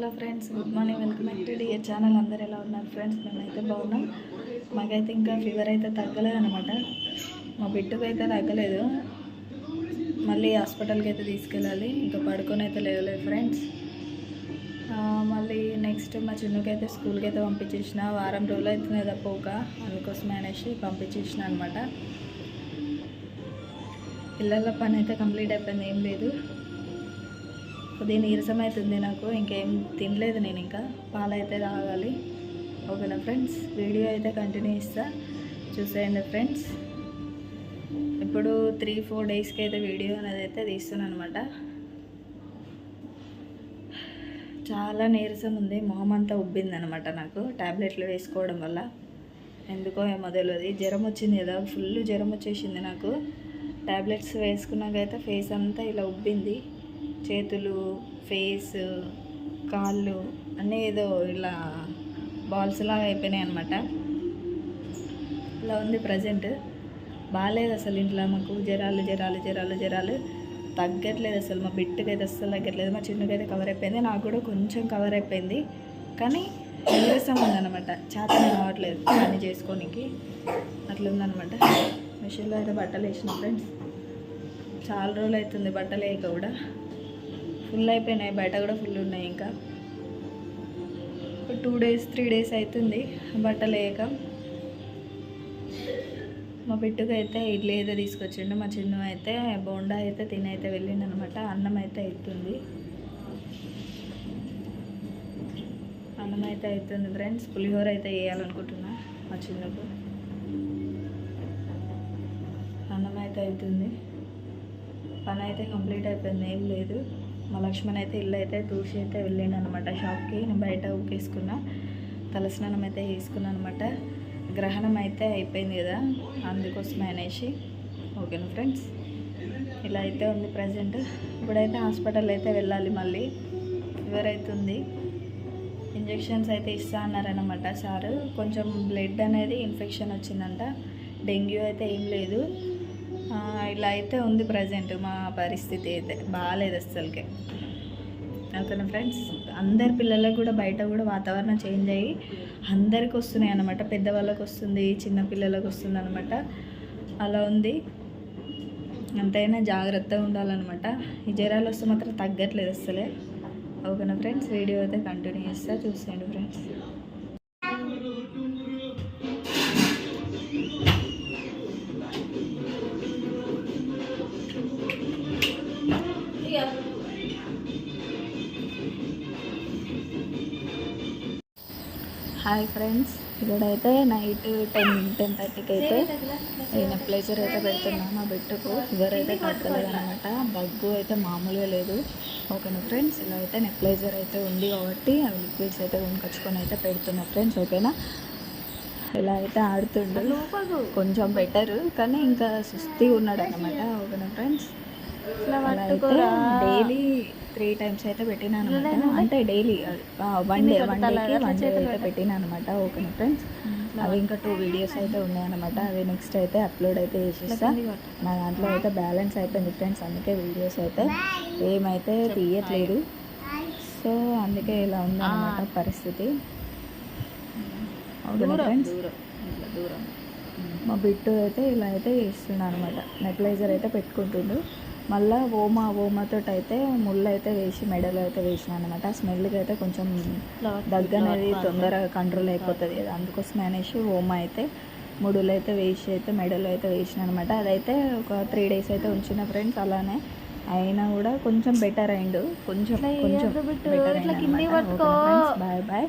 Hello friends good morning. Welcome back to dear channel. అందరు ఎలా ఉన్నారు ఫ్రెండ్స్? మేమైతే బాగున్నాం. మాకైతే ఇంకా ఫీవర్ అయితే తగ్గలేదు అనమాట మా బిడ్డకు అయితే తగ్గలేదు. మళ్ళీ హాస్పిటల్కి అయితే తీసుకెళ్ళాలి. ఇంకా పడుకొని అయితే లేవలేదు ఫ్రెండ్స్. మళ్ళీ నెక్స్ట్ మా చిన్నకి అయితే స్కూల్కి అయితే పంపించేసిన. వారం రోజులు అవుతుంది కదా పోక అందుకోసమే అనేసి పంపించేసిన అనమాట పిల్లల పని అయితే కంప్లీట్ అయిపోయింది. ఏం లేదు. కొద్దిగా నీరసం అవుతుంది నాకు ఇంకేం తినలేదు నేను ఇంకా. పాలు అయితే తాగాలి. ఓకేనా ఫ్రెండ్స్? వీడియో అయితే కంటిన్యూ ఇస్తా చూసేయండి ఫ్రెండ్స్. ఇప్పుడు త్రీ ఫోర్ డేస్కి అయితే వీడియో అనేది అయితే తీస్తున్నాను అనమాట చాలా నీరసం ఉంది. మొహం అంతా ఉబ్బింది అనమాట నాకు. ట్యాబ్లెట్లు వేసుకోవడం వల్ల. ఎందుకో ఏమో తెలియదు జ్వరం వచ్చింది కదా ఫుల్ జ్వరం వచ్చేసింది నాకు. ట్యాబ్లెట్స్ వేసుకున్నాకైతే ఫేస్ అంతా ఇలా ఉబ్బింది. చేతులు ఫేస్ కాళ్ళు అన్నీ ఏదో ఇలా బాల్స్ లాగా అయిపోయినాయి అనమాట ఇలా ఉంది ప్రజెంట్ బాగాలేదు అసలు ఇంట్లో మాకు. జ్వరాలు జ్వరాలు జ్వరాలు జ్వరాలు. తగ్గట్లేదు అసలు. మా బిడ్డకి అయితే అస్సలు తగ్గట్లేదు. మా చిన్నకి అయితే కవర్ అయిపోయింది. నాకు కూడా కొంచెం కవర్ అయిపోయింది. కానీ నీరసం ఉందన్నమాట. చేతనే రావట్లేదు పని చేసుకోనికి. అట్లా ఉందన్నమాట మిషన్లో అయితే బట్టలు వేసిన ఫ్రెండ్స్ చాలా రోజులు అవుతుంది బట్టలు వేయక కూడా. ఫుల్ అయిపోయినాయి బయట కూడా ఫుల్ ఉన్నాయి ఇంకా. టూ డేస్ త్రీ డేస్ అవుతుంది బట్టలు వేయక మా పెట్టుకు అయితే ఇడ్లీ అయితే తీసుకొచ్చిండు మా చిన్న అయితే బోండా అయితే తిని అయితే వెళ్ళిండు అనమాట అన్నం అయితే అవుతుంది అన్నం అయితే అవుతుంది ఫ్రెండ్స్ పులిహోర అయితే వేయాలనుకుంటున్నా మా చిన్నకు. అన్నం అయితే అవుతుంది పని అయితే కంప్లీట్ అయిపోయింది ఏం లేదు. మా లక్ష్మణ్ అయితే ఇల్లు అయితే తూసి అయితే వెళ్ళిండు అనమాట షాప్కి నేను బయట ఊకేసుకున్నా. తలస్నానం అయితే వేసుకున్నాను అనమాట గ్రహణం అయితే అయిపోయింది కదా అందుకోసమే అనేసి. ఓకేనా ఫ్రెండ్స్? ఇలా అయితే ఉంది ప్రజెంట్. ఇప్పుడైతే హాస్పిటల్ అయితే వెళ్ళాలి మళ్ళీ. ఫీవర్ అవుతుంది ఇంజెక్షన్స్ అయితే ఇస్తా అన్నారనమాట సారు. కొంచెం బ్లడ్ అనేది ఇన్ఫెక్షన్ వచ్చిందంట. డెంగ్యూ అయితే ఏం లేదు. ఇలా అయితే ఉంది ప్రజెంట్ మా పరిస్థితి అయితే. బాగాలేదు అస్సలకే. ఓకేనా ఫ్రెండ్స్ అందరి పిల్లలకు కూడా బయట కూడా వాతావరణం చేంజ్ అయ్యి అందరికి వస్తున్నాయి అనమాట పెద్దవాళ్ళకి వస్తుంది చిన్న పిల్లలకు వస్తుంది అనమాట అలా ఉంది. అంతైనా జాగ్రత్తగా ఉండాలన్నమాట. ఈ జ్వరాలు వస్తే మాత్రం తగ్గట్లేదు అసలే ఓకేనా ఫ్రెండ్స్ వీడియో అయితే కంటిన్యూ చేస్తా. చూసేయండి ఫ్రెండ్స్ హాయ్ ఫ్రెండ్స్ ఇక్కడైతే నైట్ టెన్ టెన్ థర్టీకి అయితే నేను ప్లేజర్ అయితే పెడుతున్నాను. మా బిడ్డకు ఫీవర్ అయితే తగ్గలేదు అనమాట దగ్గు అయితే మామూలుగా లేదు. ఓకేనా ఫ్రెండ్స్ ఇలా అయితే నెప్లైజర్ అయితే ఉంది కాబట్టి అవి లిక్విడ్స్ అయితే కొనుకొచ్చుకొని అయితే పెడుతున్నా ఫ్రెండ్స్ ఓకేనా ఇలా అయితే ఆడుతుండు. కొంచెం బెటర్ కానీ ఇంకా సుస్థి ఉన్నాడు అనమాట ఓకేనా ఫ్రెండ్స్ డైలీ త్రీ టైమ్స్ అయితే పెట్టినాను అనమాట అంటే డైలీ వన్ డే వన్ డేకి వన్ డే అయితే పెట్టినా అనమాట ఓకేనా ఫ్రెండ్స్. అవి ఇంకా టూ వీడియోస్ అయితే ఉన్నాయన్నమాట. అవి నెక్స్ట్ అయితే అప్లోడ్ అయితే చేసేస్తా. నా దాంట్లో అయితే బ్యాలెన్స్ అయిపోయింది ఫ్రెండ్స్ అందుకే వీడియోస్ అయితే ఏమైతే తీయట్లేదు. సో అందుకే ఇలా ఉందన్నమాట పరిస్థితి. ఫ్రెండ్స్ మా బిట్టు అయితే ఇలా అయితే చేస్తున్నాను అనమాట నెక్లైజర్ అయితే పెట్టుకుంటుండు. మళ్ళీ ఓమా ఓమాతో అయితే ముళ్ళు అయితే వేసి మెడలో అయితే వేసిన అనమాట స్మెల్కి అయితే కొంచెం దగ్గు అనేది తొందరగా కంట్రోల్ అయిపోతుంది కదా. అందుకోసం అనేసి ఓమా అయితే ముడులు అయితే వేసి అయితే మెడలో అయితే వేసిన అనమాట అదైతే ఒక త్రీ డేస్ అయితే ఉంచిన ఫ్రెండ్స్ అలానే అయినా కూడా కొంచెం బెటర్ అయిండు. కొంచెం కొంచెం బెటర్ బాయ్ బాయ్.